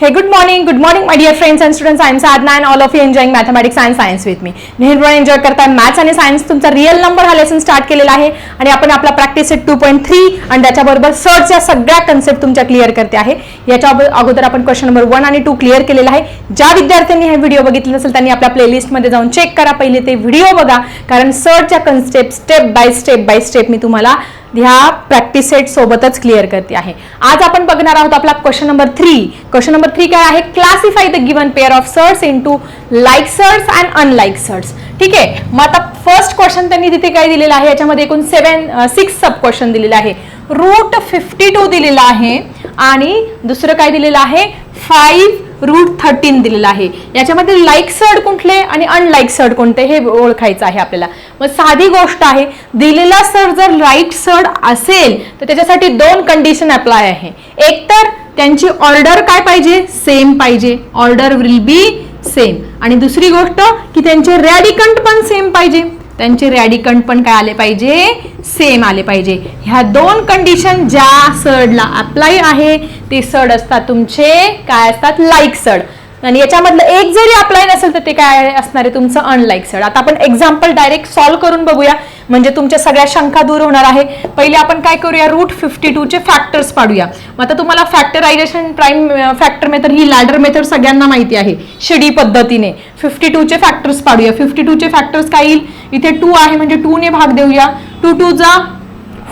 Hey, good morning, good morning, my dear friends and students. I am Sadhna and all of you enjoying mathematics and science with me. नेहमीप्रमाणे enjoy करताय maths आणि science तुमचा real number हा lesson start केलेला आहे. आणि आपण आपला practice set two point three आणि त्याच्याबरोबर सर्चच्या सगळ्या कन्सेप्ट तुमच्या क्लिअर करते आहे. याच्या अगोदर आपण क्वेश्चन नंबर वन आणि टू क्लिअर केलेला आहे. ज्या विद्यार्थ्यांनी हे व्हिडिओ बघितले नसेल त्यांनी आपल्या प्लेलिस्टमध्ये जाऊन चेक करा. पहिले ते व्हिडिओ बघा. कारण सर्चच्या concept step by step by step मी तुम्हाला ह्या प्रॅक्टिस सेट सोबतच क्लिअर करते आहे. आज आपण बघणार आहोत आपला question number three question number three काय आहे? Classify the given pair of surds into like surds and unlike surds ठीक आहे? मग आता फर्स्ट क्वेश्चन त्यांनी तिथे काय दिलेलं आहे? याच्यामध्ये एकूण सेवन सिक्स सब क्वेश्चन दिलेलं आहे. रूट फिफ्टी टू दिलेला आहे. आणि दुसरं काय दिलेलं आहे? फाईव्ह रूट थर्टीन दिलेलं आहे. याच्यामध्ये लाईक सर्ड कुठले आणि अनलाईक सर्ड कोणते हे ओळखायचं आहे आपल्याला. मग साधी गोष्ट आहे दिलेला सर जर राईट सर्ड असेल तर त्याच्यासाठी दोन कंडिशन अप्लाय आहे. एक तर त्यांची ऑर्डर काय पाहिजे? सेम पाहिजे. ऑर्डर विल बी सेम आणि दुसरी गोष्ट की त्यांचे रॅडिकंट पण सेम पाहिजे. त्यांचे रॅडिकंट पण काय आले पाहिजे? सेम आले पाहिजे. ह्या दोन कंडिशन ज्या सडला अप्लाय आहे ते सड असतात तुमचे काय असतात? लाईक सड आणि याच्यामधलं एक जरी अप्लाय नसेल तर ते काय असणार आहे? तुमचं अनलाईक सड आता आपण एक्झाम्पल डायरेक्ट सॉल्व्ह करून बघूया. म्हणजे तुमच्या सगळ्या शंका दूर होणार आहे. पहिले आपण काय करूया? रूट फिफ्टी टूचे फॅक्टर्स पाडूया. मग आता तुम्हाला फॅक्टरायझेशन प्राईम फॅक्टर मेथड ही लॅडर मेथड सगळ्यांना माहिती आहे. शिडी पद्धतीने. फिफ्टी टूचे फॅक्टर्स पाडूया. फिफ्टी टूचे फॅक्टर्स काय येईल? इथे टू आहे म्हणजे टू ने भाग देऊया. टू टू जा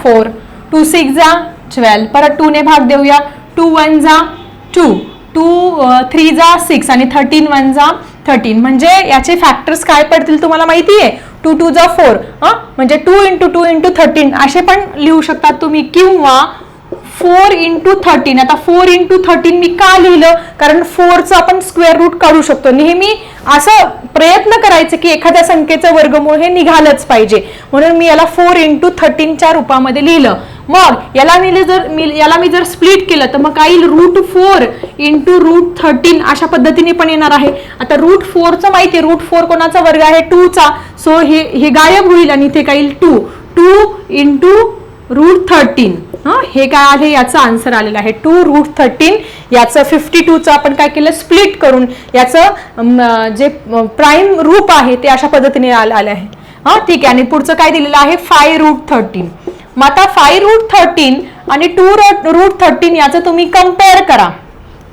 फोर टू सिक्स जा ट्वेल्व परत टू ने भाग देऊया. टू वन जा टू टू थ्री जा सिक्स आणि थर्टीन वन जा थर्टीन म्हणजे याचे फॅक्टर्स काय पडतील तुम्हाला माहिती आहे टू टू जा फोर म्हणजे two into two into thirteen असे पण लिहू शकतात तुम्ही. किंवा फोर इंटू थर्टीन आता फोर इंटू थर्टीन मी का लिहिलं? कारण फोरचं आपण स्क्वेअर रूट काढू शकतो. नेहमी असं प्रयत्न करायचं की एखाद्या संख्येचं वर्गमूळ हे निघालंच पाहिजे. म्हणून मी याला फोर इंटू थर्टीनच्या रूपामध्ये लिहिलं. मग याला मी जर मी याला मी जर स्प्लिट केलं तर मग काय येईल? Root four into root thirteen अशा पद्धतीने पण येणार आहे. आता रूट फोरचं माहिती आहे. रूट फोर कोणाचा वर्ग आहे? टूचा सो हे हे गायब होईल आणि इथे काय येईल? Two two into root thirteen हां? हे काय आहे? याचं आन्सर आलेलं आहे. टू रूट थर्टीन याचं फिफ्टी टूचं आपण काय केलं? स्प्लिट करून याचं जे प्राईम रूप आहे ते अशा पद्धतीने आलं आलं आहे. हा? ठीक आहे. आणि पुढचं काय दिलेलं आहे? फाय रूट थर्टीन मग आता फाय रूट थर्टीन आणि टू रूट थर्टीन याचं तुम्ही कंपेअर करा.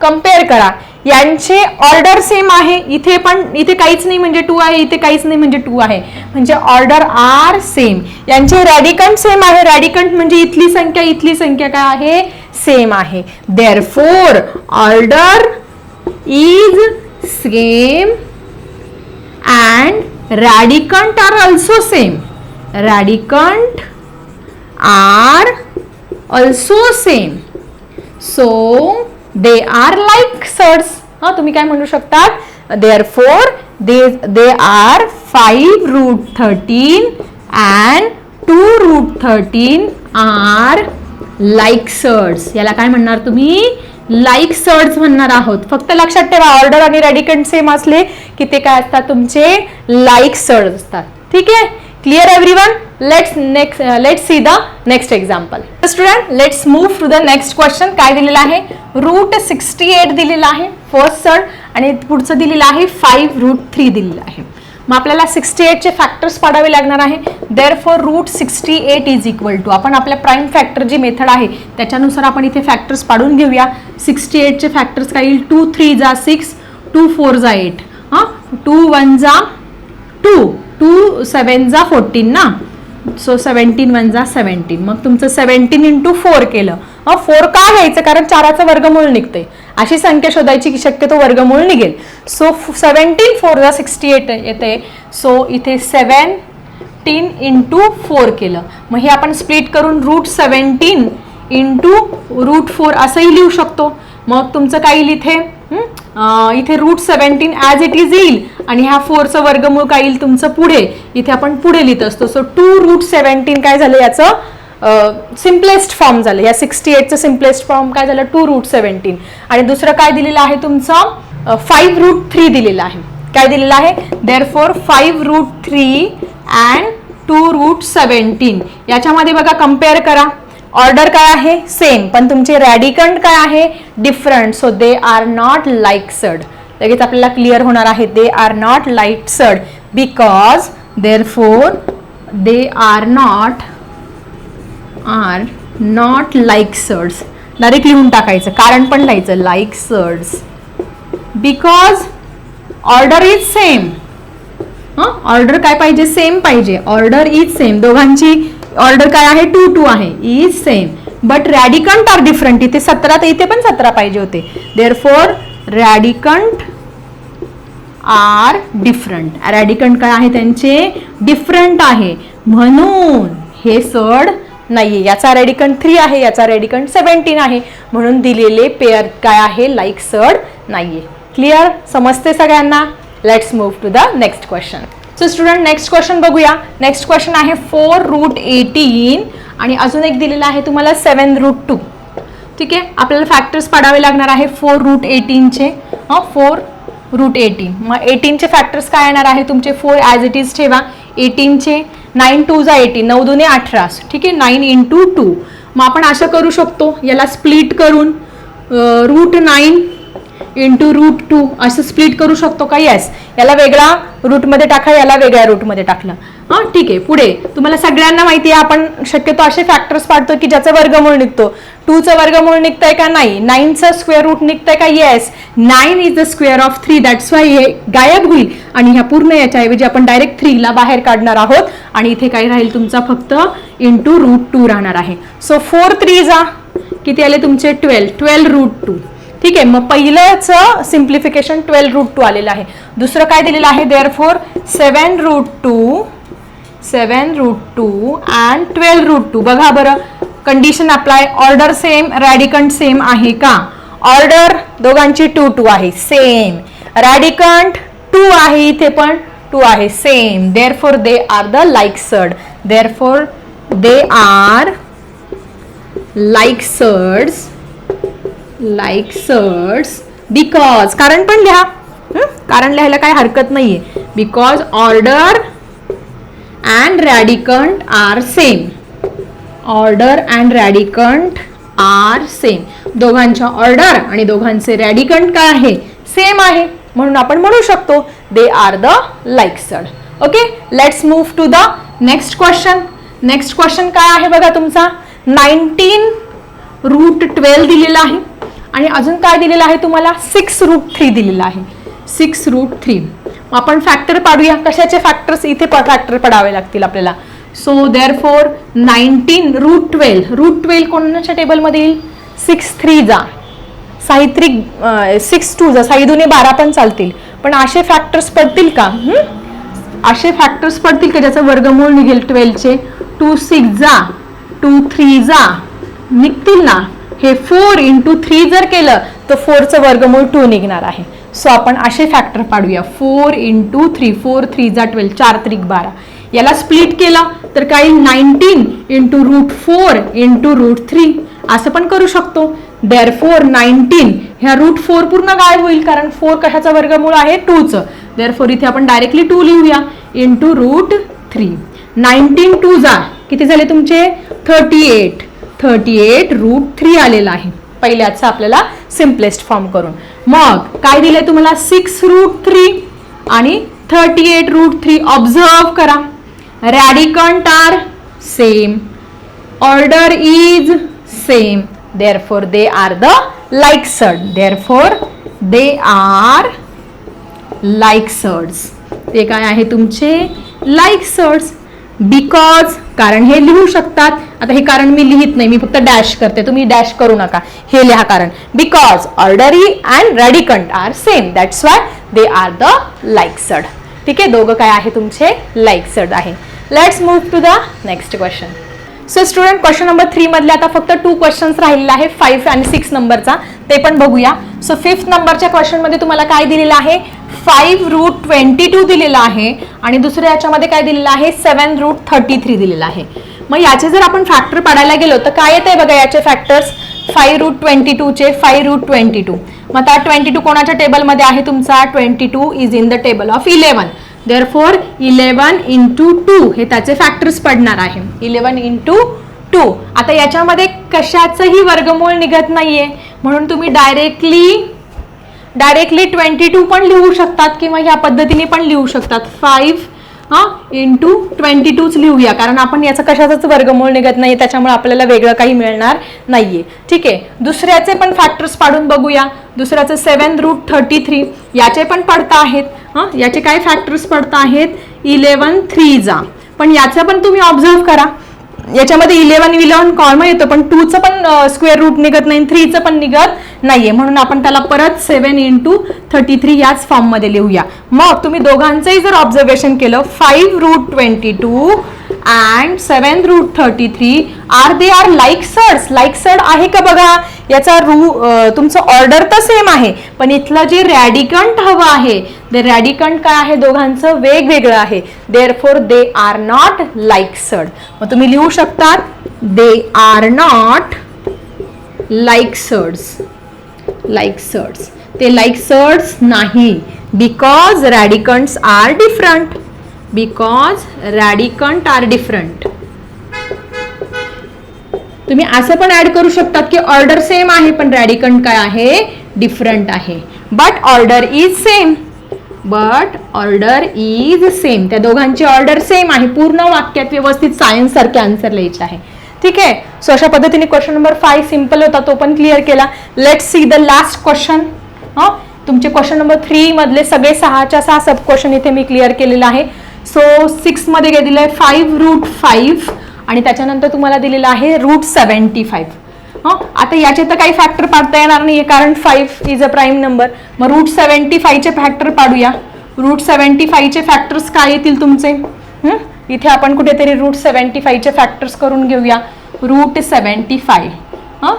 कंपेअर करा. यांचे ऑर्डर सेम आहे. इथे पण इथे काहीच नाही म्हणजे टू आहे इथे काहीच नाही म्हणजे टू आहे. म्हणजे ऑर्डर आर सेम यांचे रॅडिकंट सेम आहे. रॅडिकंट म्हणजे इथली संख्या इथली संख्या काय आहे? सेम आहे. Therefore order is same and radicand are also same radicand are also same so they are like surds हा तुम्ही काय म्हणू शकतात? Therefore they they are five root thirteen and two root thirteen are like surds याला काय म्हणणार तुम्ही? Like surds म्हणणार आहोत. फक्त लक्षात ठेवा ऑर्डर आणि रेडिकंट सेम असले की ते काय असतात तुमचे? लाईक सर्ड्स असतात. ठीक आहे? Clear everyone let's next let's see the next example student let's move to the next question काय दिलेलं आहे? रूट सिक्स्टी एट दिलेलं आहे फर्स्ट सर आणि पुढचं दिलेलं आहे फाईव्ह रूट थ्री दिलेलं आहे. मग आपल्याला सिक्स्टी एटचे फॅक्टर्स पाडावे लागणार आहे. Therefore root sixty eight is equal to आपण आपल्या प्राईम फॅक्टर जी मेथड आहे त्याच्यानुसार आपण इथे फॅक्टर्स पाडून घेऊया. सिक्स्टी एटचे फॅक्टर्स काय येईल? टू थ्री जा सिक्स टू फोर जा एट हां? टू वन जा टू टू सेवन जा फोर्टीन ना? सो सेवन्टीन वन जा सेवन्टीन मग तुमचं सेवन्टीन इंटू फोर केलं. मग फोर का घ्यायचं? कारण चाराचं वर्गमूळ निघते अशी संख्या शोधायची की शक्यतो वर्गमूळ निघेल. सो सेवन्टीन फोर जा सिक्स्टी एट येते. सो इथे सेवन्टीन इंटू फोर केलं. मग हे आपण स्प्लिट करून root seventeen into root four असंही लिहू शकतो. मग तुमचं काय येईल इथे? इथे root seventeen as it is येईल. आणि ह्या फोरचं वर्गमूळ काय येईल तुमचं पुढे? इथे आपण पुढे लिहित असतो. सो टू रूट सेवन्टीन काय झालं याचं? सिम्पलेस्ट फॉर्म झालं. या सिक्स्टी एटचं सिम्पलेस्ट फॉर्म काय झालं? टू रूट सेवन्टीन आणि दुसरं काय दिलेलं आहे तुमचं? फाईव्ह रूट थ्री दिलेलं आहे. काय दिलेलं आहे? Therefore five root three and two root seventeen याच्यामध्ये बघा कंपेअर करा. ऑर्डर काय आहे? सेम पण तुमचे रॅडिकंट काय आहे? Different so they are not like surds लगेच आपल्याला क्लिअर होणार आहे. They are not like surds because therefore they are not are not like surds direct लिहून टाकायचं. कारण पण लिहायचं. Like surds because order is same order काय पाहिजे? सेम पाहिजे. ऑर्डर इज सेम दोघांची ऑर्डर काय आहे? टू टू आहे. Is same but radicand are different इथे सतरा तर इथे पण सतरा पाहिजे होते. Therefore radicand are different radicand काय आहे त्यांचे? डिफरंट आहे. म्हणून हे सड नाहीये. याचा रेडिकंट थ्री आहे याचा रेडिकंट सेवन्टीन आहे. म्हणून दिलेले पेअर काय आहे? लाईक सड नाही आहे क्लिअर समजते सगळ्यांना? Let's move to the next question so student next question बघूया. नेक्स्ट क्वेश्चन आहे फोर रूट एटीन आणि अजून एक दिलेला आहे तुम्हाला सेवन रूट टू ठीक आहे? आपल्याला फॅक्टर्स पाडावे लागणार आहे फोर रूट एटीनचे हां फोर रूट एटीन मग एटीनचे फॅक्टर्स काय येणार आहे तुमचे? फोर ॲज इट इज ठेवा. एटीनचे नाईन टू जा एटीन नऊ दोन्ही अठरा. ठीक आहे? नाईन इंटू टू मग आपण असं करू शकतो. याला स्प्लिट करून root nine into root two असं स्प्लिट करू शकतो का? येस याला वेगळा रूटमध्ये टाका याला वेगळ्या रूटमध्ये टाकलं. हां ठीक आहे. पुढे तुम्हाला सगळ्यांना माहिती आहे आपण शक्यतो असे फॅक्टर्स पाडतो की ज्याचं वर्गमूळ निघतो. टूचं वर्गमूळ निघतंय का? नाही. नाईनचं स्क्वेअर रूट निघतंय का? Yes nine is the square of three that's why हे गायब होईल. आणि ह्या पूर्ण याच्याऐवजी आपण डायरेक्ट थ्रीला बाहेर काढणार आहोत. आणि इथे काय राहील? तुमचा फक्त इंटू रूट टू राहणार आहे. सो फोर थ्री जा किती आले तुमचे? ट्वेल्व ट्वेल्व रूट टू ठीक आहे मग पहिलंचं सिम्प्लिफिकेशन ट्वेल्व रूट टू आलेलं आहे. दुसरं काय दिलेलं आहे? Therefore seven root two seven root two and twelve root two बघा बरं condition apply order same radicand same आहे का? ऑर्डर दोघांची टू टू आहे सेम रॅडिकंट टू आहे इथे पण टू आहे same therefore they are the like surd therefore they are like surds like surds because कारण पण लिहा. कारण लिहायला काय हरकत नाहीये. Because order and radicand are same order and radicand are same दोघांच्या ऑर्डर आणि दोघांचे रॅडिकंट काय आहे? सेम आहे. म्हणून आपण म्हणू शकतो they are the like surds okay let's move to the next question next question काय आहे बघा तुमचा? नाईन्टीन रूट ट्वेल्व दिलेला आहे. आणि अजून काय दिलेलं आहे तुम्हाला? सिक्स रूट थ्री दिलेलं आहे. सिक्स रूट थ्री आपण फॅक्टर पाडूया. कशाचे फॅक्टर्स इथे फॅक्टर पडावे लागतील आपल्याला. So therefore nineteen root twelve root twelve कोणाच्या टेबलमध्ये येईल? सिक्स थ्री जा साहित्रिक सिक्स टू जा साई दुने बारा पण चालतील. पण असे फॅक्टर्स पडतील का? असे फॅक्टर्स पडतील का? ज्याचं वर्गमूळ निघेल ट्वेल्वचे टू सिक्स जा टू थ्री जा निघतील ना? हे फोर इंटू थ्री जर केलं तर फोरचं वर्गमूळ टू निघणार आहे. सो आपण असे factor पाडूया. Four into three four three जा ट्वेल्व चार त्रिक बारा. याला स्प्लिट केला तर काही nineteen into root four into root three असं पण करू शकतो. देअर फोर नाईन्टीन ह्या रूट फोर पूर्ण गायब होईल कारण फोर कशाचा वर्गमूळ आहे? टूचं देअर फोर इथे आपण डायरेक्टली टू लिहूया. Into root three nineteen two जा. किती झाले तुमचे? Thirty eight thirty eight root three आलेला आहे. पहिल्याचा आपल्याला सिम्पलेस्ट फॉर्म करून. मग काय दिलंय तुम्हाला? सिक्स रूट थ्री आणि thirty eight root three observe करा. Radicand are same order is same therefore they are the like surd therefore they are like surds ते काय आहे तुमचे? लाईक सर्ड्स बिकॉज कारण हे लिहू शकतात. आता हे कारण मी लिहित नाही मी फक्त डॅश करते. तुम्ही डॅश करू नका. हे लिहा कारण. Because order and radicand are same that's why they are the like surds ठीक आहे? दोघं काय आहे तुमचे? लाईक सड आहे. Let's move to the next question so student question number three मधले आता फक्त टू क्वेश्चन्स राहिलेले आहे फाईव्ह आणि सिक्स नंबरचा ते पण बघूया. सो फिफ्थ नंबरच्या क्वेश्चनमध्ये तुम्हाला काय दिलेलं आहे? फाईव्ह रूट ट्वेंटी टू दिलेलं आहे आणि दुसऱ्या याच्यामध्ये काय दिलेलं आहे? सेवन रूट थर्टी थ्री दिलेलं आहे. मग याचे जर आपण फॅक्टर पाडायला गेलो तर काय येत आहे बघा याचे फॅक्टर्स फाईव्ह रूट ट्वेंटी टूचे फाईव्ह रूट ट्वेंटी टू मग आता ट्वेंटी टू कोणाच्या टेबलमध्ये आहे तुमचा? Twenty two is in the table of eleven therefore eleven into two हे त्याचे फॅक्टर्स पडणार आहे. इलेवन इंटू टू आता याच्यामध्ये कशाचंही वर्गमूळ निघत नाहीये. म्हणून तुम्ही डायरेक्टली डायरेक्टली ट्वेंटी टू पण लिहू शकतात किंवा ह्या पद्धतीने पण लिहू शकतात. फाईव्ह हा इंटू ट्वेंटी टूच लिहूया. कारण आपण याचं कशाचाच वर्गमूळ निघत नाही त्याच्यामुळे आपल्याला वेगळं काही मिळणार नाहीये. ठीक आहे? दुसऱ्याचे पण फॅक्टर्स पाडून बघूया. दुसऱ्याचं सेवन रूट थर्टी थ्री याचे पण पडता आहेत. हां याचे काय फॅक्टर्स पडता आहेत? इलेवन थ्री जा पण याचं पण तुम्ही ऑब्झर्व करा. याच्यामध्ये इलेव्हन इलेव्हन कॉमन येतो पण टूचं पण स्क्वेअर रूट निघत नाही थ्रीचं पण निघत नाहीये. म्हणून आपण त्याला परत सेवन इंटू थर्टी थ्री याच फॉर्ममध्ये लिहूया. मग तुम्ही दोघांचंही जर ऑब्झर्वेशन केलं five root twenty two and seven root thirty three are they are like surds like surd आहे का बघा? याचा रू तुमचं ऑर्डर तर सेम आहे पण इथलं जे रॅडिकंट हवं आहे ते रॅडिकंट काय आहे दोघांचं? वेगवेगळं आहे. Therefore they are not like surd मग तुम्ही लिहू शकतात they are not like surds like surds ते लाईक सर्ड्स नाही because radicands are different because radicand are different तुम्ही असं पण ऍड करू शकतात की ऑर्डर सेम आहे पण रॅडिकंट काय आहे? डिफरंट आहे. But order is same but order is same त्या दोघांची ऑर्डर सेम आहे. पूर्ण वाक्यात व्यवस्थित सायन्स सारखे आन्सर लिहायचे आहे. ठीक आहे? सो अशा पद्धतीने क्वेश्चन नंबर फाय सिंपल होता तो पण क्लिअर केला. Let see the last question हा? तुमचे क्वेश्चन नंबर थ्री मधले सगळे सहाच्या सहा सब क्वेश्चन इथे मी क्लिअर केलेला आहे. सो सिक्समध्ये मध्ये आहे फाईव्ह रूट फाईव्ह आणि त्याच्यानंतर तुम्हाला दिलेलं आहे रूट सेवन्टी फाईव्ह हां? आता याचे तर काही फॅक्टर पाडता येणार नाही आहे कारण five is a prime number मग रूट सेवन्टी फाईव्हचे फॅक्टर पाडूया. रूट सेवन्टी फाईव्हचे फॅक्टर्स काय येतील तुमचे? इथे आपण कुठेतरी रूट सेवन्टी फाईव्हचे फॅक्टर्स करून घेऊया. रूट सेवन्टी फाय हां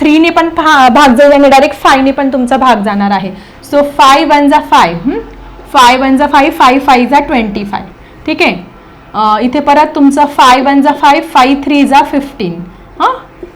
थ्रीने पण भा- भाग जाऊ आणि डायरेक्ट फायने पण तुमचा भाग जाणार आहे. सो फाय वन जा फाय फाय वन जा फाय फाय फाय जा ट्वेंटी फाय ठीक आहे? इथे परत तुमचं फाय वन जा फाय फाय थ्री जा फिफ्टीन हां?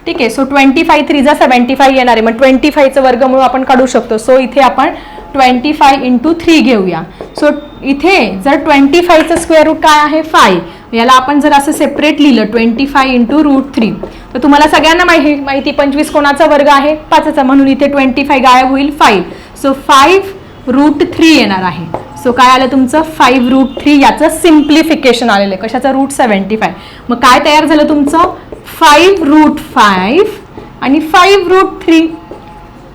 ठीक आहे. सो ट्वेंटी फाय थ्री जा सेवन्टी फाय येणार आहे. मग ट्वेंटी फायचं वर्गमूळ आपण काढू शकतो. सो इथे आपण ट्वेंटी फाय इंटू थ्री घेऊया. सो इथे जर ट्वेंटी फायचं स्क्वेअर रूट काय आहे? फाय याला आपण जर असं सेपरेट लिहिलं twenty five into root three तर तुम्हाला सगळ्यांना माहिती माहिती पंचवीस कोणाचा वर्ग आहे? पाचचा. म्हणून इथे ट्वेंटी फाय गायब होईल five so five root three येणार आहे. सो काय आलं तुमचं? फाईव्ह रूट थ्री याचं सिम्प्लिफिकेशन आलेलं आहे. कशाचं? रूट सेवन्टी फाय मग काय तयार झालं तुमचं? फाईव्ह रूट फाईव्ह आणि फाईव्ह रूट थ्री.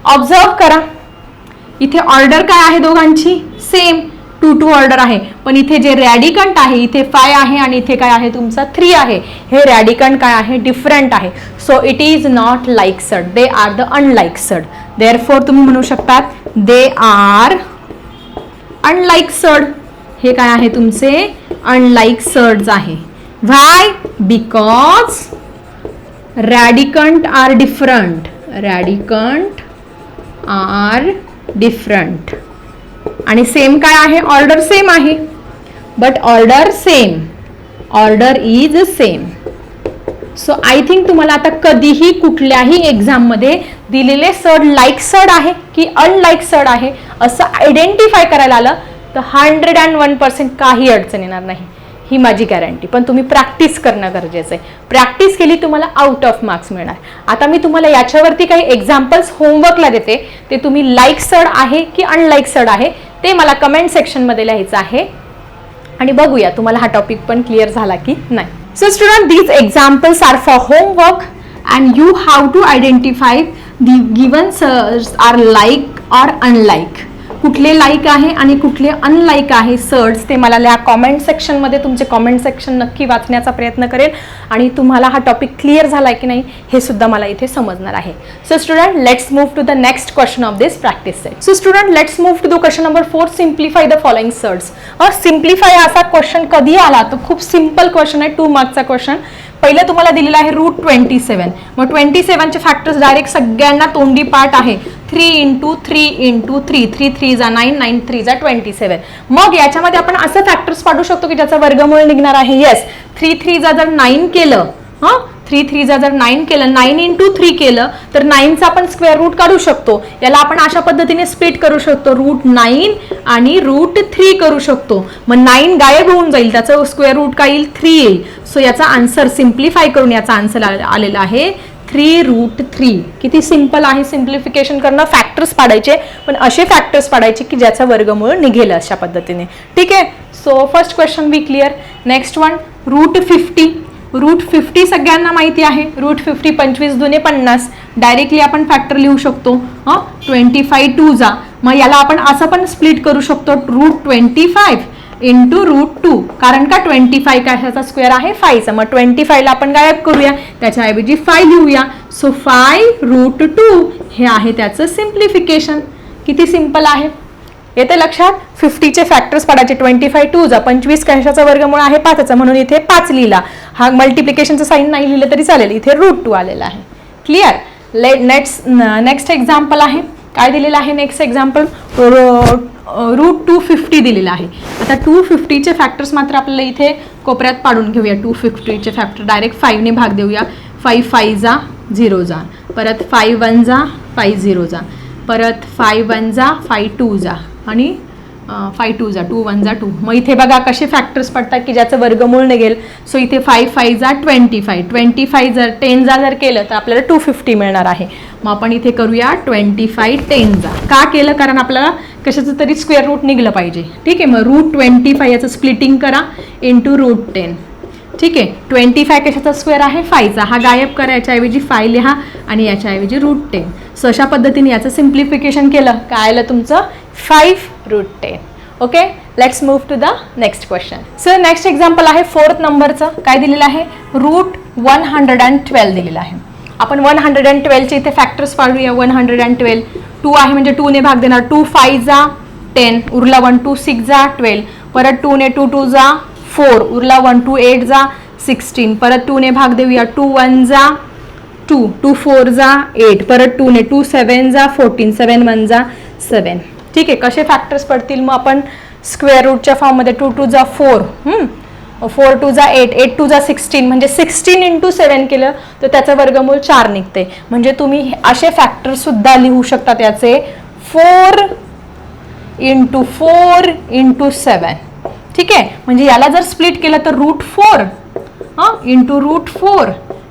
ऑब्झर्व करा. इथे ऑर्डर काय आहे दोघांची? सेम टू टू ऑर्डर आहे. पण इथे जे रॅडिकंट आहे इथे फाय आहे आणि इथे काय आहे तुमचा? थ्री आहे. हे रॅडिकंट काय आहे? डिफरंट आहे. So it is not like surd they are the unlike surd therefore तुम्ही म्हणू शकतात दे आर अनलाईक सड हे काय आहे तुमचे? अनलाईक सड्स आहे. Why because radicand are different radicand are different आणि सेम काय आहे? ऑर्डर सेम आहे. But order same order is same so I think तुम्हाला आता कधीही कुठल्याही एक्झाममध्ये दिलेले सड लाईक सड आहे की अनलाईक सड आहे असं आयडेंटिफाय करायला आलं तर हंड्रेड अँड वन पर्सेंट काही अडचण येणार नाही. ही माझी गॅरंटी पण तुम्ही प्रॅक्टिस करणं गरजेचं आहे. प्रॅक्टिस केली तुम्हाला आउट ऑफ मार्क्स मिळणार. आता मी तुम्हाला याच्यावरती काही एक्झाम्पल्स होमवर्कला देते. ते तुम्ही लाईक सड आहे की अनलाईक सड आहे ते मला कमेंट सेक्शनमध्ये लिहायचं आहे. आणि बघूया तुम्हाला हा टॉपिक पण क्लिअर झाला की नाही. So student these examples are for homework and you have to identify the given are like or unlike कुठले लाईक आहे आणि कुठले अनलाईक आहे सर्ट्स ते मला या कॉमेंट सेक्शनमध्ये तुमचे कॉमेंट सेक्शन नक्की वाचण्याचा प्रयत्न करेल. आणि तुम्हाला हा टॉपिक क्लिअर झाला आहे की नाही हे सुद्धा मला इथे समजणार आहे. So student let's move to the next question of this practice set so student let's move to the question number four simplify the following surds simplify असा क्वेश्चन कधी आला? तो खूप सिंपल क्वेश्चन आहे टू मार्कचा क्वेश्चन पहिलं तुम्हाला दिलेलं आहे रूट ट्वेंटी सेवन मग ट्वेंटी सेवनचे फॅक्टर्स डायरेक्ट सगळ्यांना तोंडी पाठ आहे. Three into three into three three three जा नाईन नाईन थ्री जा ट्वेंटी सेवन मग याच्यामध्ये आपण असं फॅक्टर्स पाठवू शकतो की ज्याचा वर्गमूळ निघणार आहे. येस थ्री थ्री जा जर नाईन केलं हां? थ्री थ्री जा जर नाईन केलं नाईन इंटू थ्री केलं तर नाईनचा आपण स्क्वेअर रूट काढू शकतो. याला आपण अशा पद्धतीने स्प्लिट करू शकतो. रूट नाईन आणि रूट थ्री करू शकतो. मग नाईन गायब होऊन जाईल. त्याचं स्क्वेअर रूट काय येईल? थ्री येईल. सो याचा आन्सर सिम्प्लिफाय करून याचा आन्सर आलेला आहे. थ्री रूट थ्री किती सिंपल आहे सिम्प्लिफिकेशन करणं? फॅक्टर्स पाडायचे. पण असे फॅक्टर्स पाडायचे की ज्याचा वर्गमूळ निघेल अशा पद्धतीने. ठीक आहे? So first question we clear next one root fifty root fifty सगळ्यांना माहिती आहे. रूट फिफ्टी पंचवीस जुने पन्नास. डायरेक्टली आपण फॅक्टर लिहू शकतो. हां? ट्वेंटी फाय टू जा. मग याला आपण असं पण स्प्लिट करू शकतो. Root twenty five into root two कारण का ट्वेंटी फाय कशाचा स्क्वेअर आहे फायचा मग ट्वेंटी फायला आपण गायब करूया. त्याच्याऐवजी फाय लिहूया. सो फाय रूट टू हे आहे त्याचं सिम्प्लिफिकेशन किती सिंपल आहे? येते लक्षात? फिफ्टीचे फॅक्टर्स पडायचे. ट्वेंटी फाय टू जा. पंचवीस कशाचा वर्गमूळ आहे पाचचा म्हणून इथे पाच लिहिला. हा मल्टिप्लिकेशनचं साईन नाही लिहिलं तरी चालेल. इथे रूट टू आलेला आहे. क्लिअर ले नेक्स्ट नेक्स्ट एक्झाम्पल आहे. काय दिलेलं आहे next example root two fifty दिलेलं आहे. आता टू फिफ्टीचे फॅक्टर्स मात्र आपल्याला इथे कोपऱ्यात पाडून घेऊया. टू फिफ्टीचे फॅक्टर डायरेक्ट फाईव्हने भाग देऊया. फाईव्ह फाय जा झिरो जा. परत फाय वन जा फाय झिरो जा. परत फाय वन जा फाय टू जा. आणि फाय टू जा टू वन जा टू मग इथे बघा कसे फॅक्टर्स पडतात की ज्याचं वर्गमूळ निघेल. सो इथे फाय फाय जा ट्वेंटी फाय ट्वेंटी फाय जर टेन जा जर केलं तर आपल्याला टू फिफ्टी मिळणार आहे. मग आपण इथे करूया ट्वेंटी फाय टेन जा. का केलं? कारण आपल्याला कशाचं तरी स्क्वेअर रूट निघलं पाहिजे. ठीक आहे मग रूट ट्वेंटी फाय याचं स्प्लिटिंग करा इंटू रूट टेन ठीक आहे ट्वेंटी फाय कशाचा स्क्वेअर आहे? फायचा हा गायब करा याच्याऐवजी फाय लिहा आणि याच्याऐवजी रूट टेन सो अशा पद्धतीने याचं सिम्प्लिफिकेशन केलं. काय आलं तुमचं? Five root ten okay let's move to the next question sir next example आहे फोर्थ नंबरचं काय दिलेलं आहे? Root one hundred and twelve दिलेलं आहे. आपण वन हंड्रेड अँड ट्वेल्वचे इथे factors पाडूया. One hundred and twelve two आहे म्हणजे टूने भाग देणार. टू फाय जा टेन उरला वन टू सिक्स जा ट्वेल्व परत टूने टू टू जा फोर उरला वन टू एट जा सिक्स्टीन परत टूने भाग देऊया. टू वन जा टू टू फोर जा एट परत टूने टू सेवन जा फोर्टीन सेवन वन जा सेवन ठीक आहे कसे फॅक्टर्स पडतील? मग आपण स्क्वेअर रूटच्या फॉर्ममध्ये टू टू जा फोर फोर टू जा एट एट टू जा सिक्स्टीन म्हणजे सिक्स्टीन इंटू सेवन केलं तर त्याचं वर्गमूल चार निघते. म्हणजे तुम्ही असे फॅक्टरसुद्धा लिहू शकता त्याचे. Four into four into seven ठीक आहे? म्हणजे याला जर स्प्लिट केलं तर रूट फोर हां? Into root four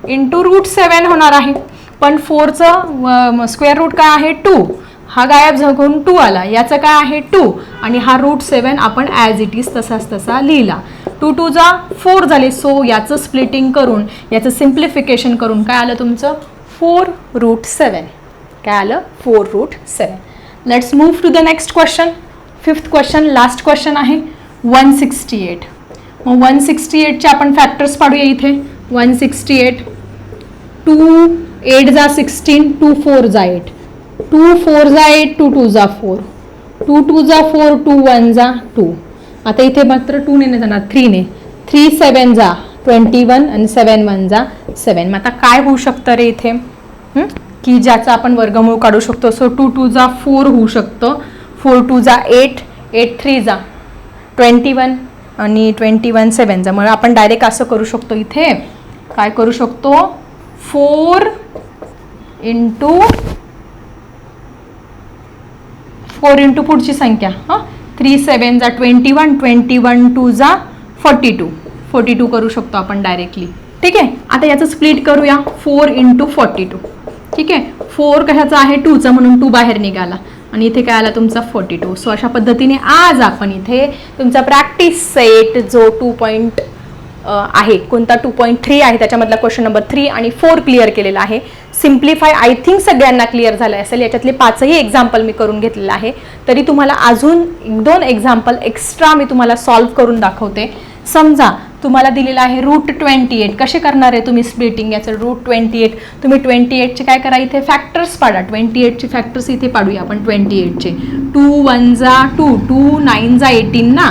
into root seven होणार आहे. पण फोरचं स्क्वेअर रूट काय आहे? टू हा गायब झाकून टू आला. याचं काय आहे? टू. आणि हा रूट सेवन आपण ॲज इट इज तसाच तसा लिहिला. टू टू जा फोर झाले. सो याचं स्प्लिटिंग करून याचं सिम्प्लिफिकेशन करून काय आलं तुमचं? फोर रूट सेवन काय आलं? Four root seven let's move to the next question fifth question last question आहे. वन सिक्स्टी एट मग वन सिक्स्टी एटचे आपण फॅक्टर्स पाडूया इथे. One sixty eight two eight जा सिक्स्टीन टू फोर जा एट टू फोर जा एट टू टू जा फोर. टू टू जा फोर टू वन जा टू. आता इथे मात्र टू ने नाही जाणार थ्रीने थ्री सेवन जा ट्वेंटी वन आणि सेवन वन जा सेवन मग आता काय होऊ शकतं रे इथे? की ज्याचा आपण वर्गमूळ काढू शकतो. सो टू टू जा फोर होऊ शकतं. फोर टू जा एट एट थ्री जा. ट्वेंटी वन आणि ट्वेंटी वन सेवन जा. मग आपण डायरेक्ट असं करू शकतो इथे. काय करू शकतो? फोर इंटू फोर इंटू पुढची संख्या हां? थ्री सेवन जा twenty one twenty one two जा फोर्टी टू फोर्टी टू करू शकतो आपण डायरेक्टली ठीक आहे? आता याचं स्प्लिट करूया. फोर इंटू फोर्टी टू ठीक आहे? फोर कशाचा आहे? टूचा म्हणून टू बाहेर निघाला. आणि इथे काय आला तुमचा? फोर्टी टू सो अशा पद्धतीने आज आपण इथे तुमचा प्रॅक्टिस सेट जो टू पॉईंट आहे. कोणता टू पॉईंट थ्री आहे त्याच्यामधला क्वेश्चन नंबर थ्री आणि फोर क्लिअर केलेला आहे. सिम्प्लिफाय आय थिंक सगळ्यांना क्लिअर झालं असेल. याच्यातले पाचही एक्झाम्पल मी करून घेतलेलं आहे. तरी तुम्हाला अजून एक दोन एक्झाम्पल एक्स्ट्रा मी तुम्हाला सॉल्व्ह करून दाखवते. समजा तुम्हाला दिलेलं आहे रूट ट्वेंटी एट कसे करणार आहे तुम्ही स्प्लिटिंग याचं रूट ट्वेंटी एट तुम्ही ट्वेंटी एटचे काय करा इथे? फॅक्टर्स पाडा. ट्वेंटी एटचे फॅक्टर्स इथे पाडूया आपण ट्वेंटी एटचे टू वन जा टू टू नाईन जा एटीन ना?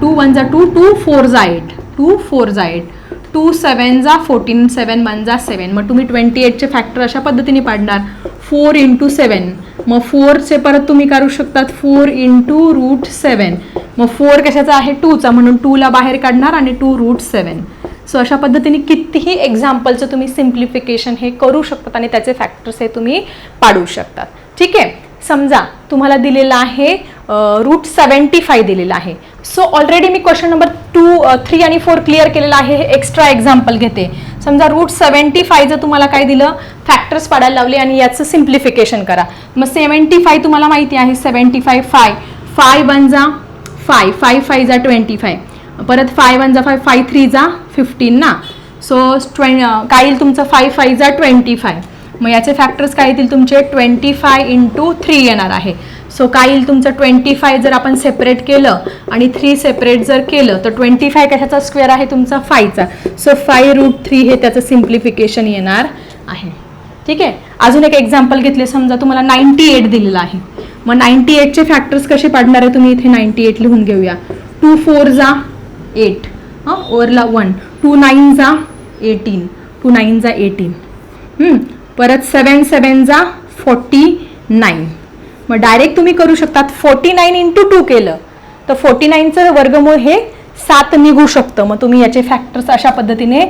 टू वन जा टू टू फोर जा एट टू फोर जा एट टू सेवन जा फोर्टीन सेवन वन जा सेवन मग तुम्ही ट्वेंटी एटचे फॅक्टर अशा पद्धतीने पाडणार. फोर इंटू सेवन मग फोरचे परत तुम्ही करू शकतात. फोर इंटू रूट सेवन मग फोर कशाचा आहे? टूचा म्हणून टूला बाहेर काढणार आणि टू रूट सेवन सो अशा पद्धतीने कितीही एक्झाम्पलचं तुम्ही सिम्प्लिफिकेशन हे करू शकतात आणि त्याचे फॅक्टर्स हे तुम्ही पाडू शकतात. ठीक आहे? समजा तुम्हाला दिलेलं आहे रूट सेवन्टी फाय दिलेला आहे. सो ऑलरेडी मी क्वेश्चन नंबर टू थ्री आणि फोर क्लिअर केलेला आहे. हे एक्स्ट्रा एक्झाम्पल घेते. समजा रूट सेवन्टी फाय जर तुम्हाला काय दिलं फॅक्टर्स पाडायला लावले आणि याचं सिम्प्लिफिकेशन करा. मग सेवन्टी फाय तुम्हाला माहिती आहे seventy five five five one जा फाय फाय फाय जा ट्वेंटी फाय परत फाय वन जा फाय फाय थ्री जा फिफ्टीन ना. सो ट्वें काय येईल तुमचं? फाय फाय जा ट्वेंटी फाय मग याचे फॅक्टर्स काय येतील तुमचे? ट्वेंटी फाय इंटू थ्री येणार आहे. सो काय येईल तुमचं? ट्वेंटी फाय जर आपण सेपरेट केलं आणि थ्री सेपरेट जर केलं तर ट्वेंटी फाय कशाचा स्क्वेअर आहे? तुमचा फायचा सो फाय रूट थ्री हे त्याचं सिम्प्लिफिकेशन येणार आहे. ठीक आहे? अजून एक एक्झाम्पल घेतले. समजा तुम्हाला नाईन्टी एट दिलेलं आहे. मग नाईन्टी एटचे फॅक्टर्स कसे पाडणार आहे? तुम्ही इथे नाईन्टी एट लिहून घेऊया. टू फोर जा एट हां? ओरला वन टू नाईन जा एटीन टू नाईन जा एटीन परत सेवन सेवन जा फोर्टी नाईन मग डायरेक्ट तुम्ही करू शकतात फोर्टी नाईन इंटू टू केलं. तर फोर्टी नाईनचं वर्गमूळ हे सात निघू शकतं. मग तुम्ही याचे फॅक्टर्स अशा पद्धतीने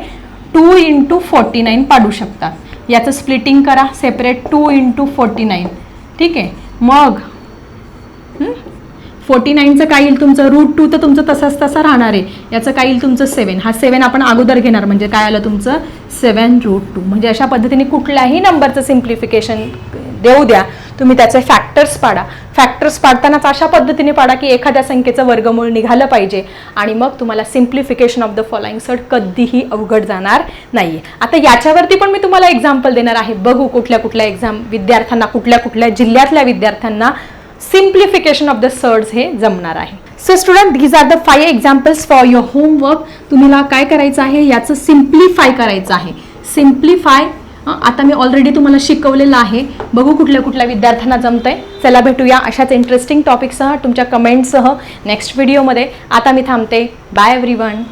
टू इंटू फोर्टी नाईन पाडू शकतात. याचं स्प्लिटिंग करा separate two into forty nine ठीक? आहे मग फोर्टी नाईनचं काय येईल तुमचं रूट टू तर तुमचं तसंच तसा राहणार आहे. याचं काय येईल तुमचं सेवन हा सेवन आपण अगोदर घेणार म्हणजे काय आलं तुमचं? Seven root two. म्हणजे अशा पद्धतीने कुठल्याही नंबरचं सिम्प्लिफिकेशन देऊ द्या. तुम्ही त्याचे फॅक्टर्स पाडा. फॅक्टर्स पाडतानाच अशा पद्धतीने पाडा की एखाद्या संख्येचं वर्गमूळ निघालं पाहिजे. आणि मग तुम्हाला simplification of the following sir कधीही अवघड जाणार नाही आता याच्यावरती पण मी तुम्हाला एक्झाम्पल देणार आहे. बघू कुठल्या कुठल्या एक्झाम विद्यार्थ्यांना कुठल्या कुठल्या जिल्ह्यातल्या विद्यार्थ्यांना सिम्प्लिफिकेशन ऑफ द सर्ड्स हे जमणार आहे. So student these are the five examples for your homework तुम्हाला काय करायचं आहे? याचं सिम्प्लिफाय करायचं आहे. सिम्प्लिफाय आता मी ऑलरेडी तुम्हाला शिकवलेलं आहे. बघू कुठल्या कुठल्या विद्यार्थ्यांना जमतंय. चला भेटूया अशाच इंटरेस्टिंग टॉपिकसह तुमच्या कमेंटसह नेक्स्ट व्हिडिओमध्ये आता मी थांबते. Bye every one